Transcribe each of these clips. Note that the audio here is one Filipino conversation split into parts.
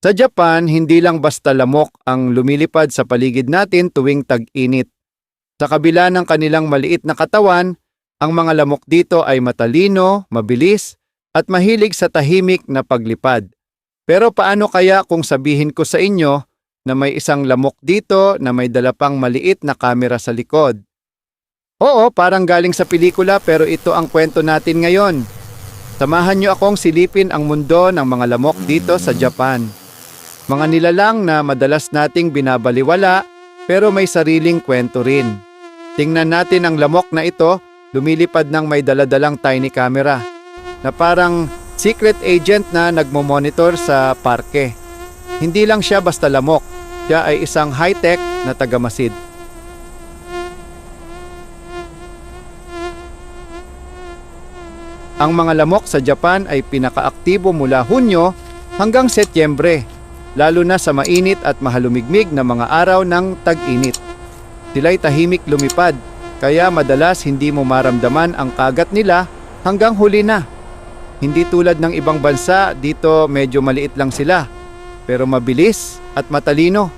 Sa Japan, hindi lang basta lamok ang lumilipad sa paligid natin tuwing tag-init. Sa kabila ng kanilang maliit na katawan, ang mga lamok dito ay matalino, mabilis, at mahilig sa tahimik na paglipad. Pero paano kaya kung sabihin ko sa inyo na may isang lamok dito na may dala pang maliit na kamera sa likod? Oo, parang galing sa pelikula pero ito ang kwento natin ngayon. Samahan niyo akong silipin ang mundo ng mga lamok dito sa Japan. Mga nilalang na madalas nating binabaliwala pero may sariling kwento rin. Tingnan natin ang lamok na ito lumilipad ng may daladalang tiny camera na parang secret agent na nagmo-monitor sa parke. Hindi lang siya basta lamok, siya ay isang high-tech na tagamasid. Ang mga lamok sa Japan ay pinakaaktibo mula Hunyo hanggang Setyembre, lalo na sa mainit at mahalumigmig na mga araw ng tag-init. Sila'y tahimik lumipad, kaya madalas hindi mo maramdaman ang kagat nila hanggang huli na. Hindi tulad ng ibang bansa, dito medyo maliit lang sila, pero mabilis at matalino.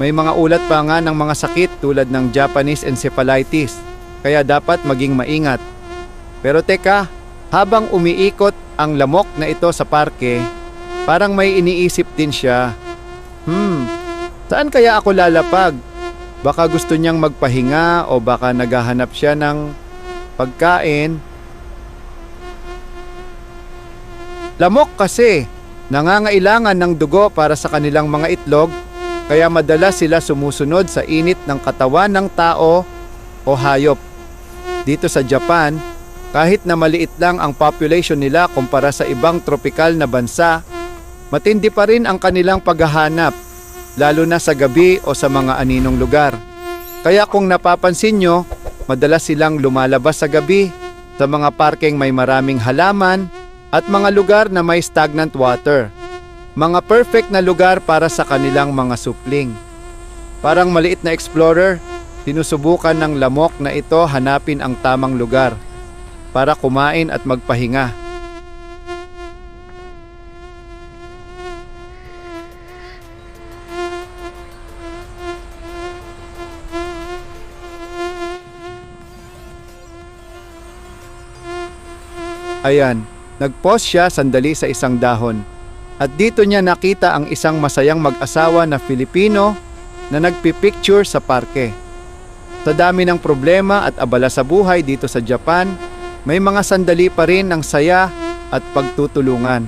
May mga ulat pa nga ng mga sakit tulad ng Japanese encephalitis, kaya dapat maging maingat. Pero teka, habang umiikot ang lamok na ito sa parke, parang may iniisip din siya, Hmm, saan kaya ako lalapag? Baka gusto niyang magpahinga o baka naghahanap siya ng pagkain. Lamok kasi, nangangailangan ng dugo para sa kanilang mga itlog, kaya madalas sila sumusunod sa init ng katawan ng tao o hayop. Dito sa Japan, kahit na maliit lang ang population nila kumpara sa ibang tropikal na bansa, matindi pa rin ang kanilang paghahanap, lalo na sa gabi o sa mga aninong lugar. Kaya kung napapansin nyo, madalas silang lumalabas sa gabi sa mga parkeng may maraming halaman at mga lugar na may stagnant water. Mga perfect na lugar para sa kanilang mga supling. Parang maliit na explorer, sinusubukan ng lamok na ito hanapin ang tamang lugar para kumain at magpahinga. Ayan, nag-pause siya sandali sa isang dahon. At dito niya nakita ang isang masayang mag-asawa na Filipino na nagpipicture sa parke. Sa dami ng problema at abala sa buhay dito sa Japan, may mga sandali pa rin ng saya at pagtutulungan.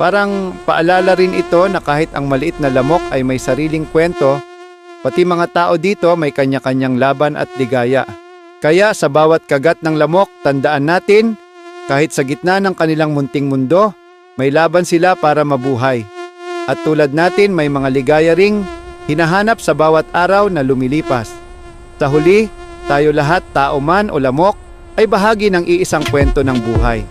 Parang paalala rin ito na kahit ang maliit na lamok ay may sariling kwento, pati mga tao dito may kanya-kanyang laban at ligaya. Kaya sa bawat kagat ng lamok, tandaan natin, kahit sa gitna ng kanilang munting mundo, may laban sila para mabuhay. At tulad natin may mga ligaya ring hinahanap sa bawat araw na lumilipas. Sa huli, tayo lahat tao man o lamok ay bahagi ng iisang kwento ng buhay.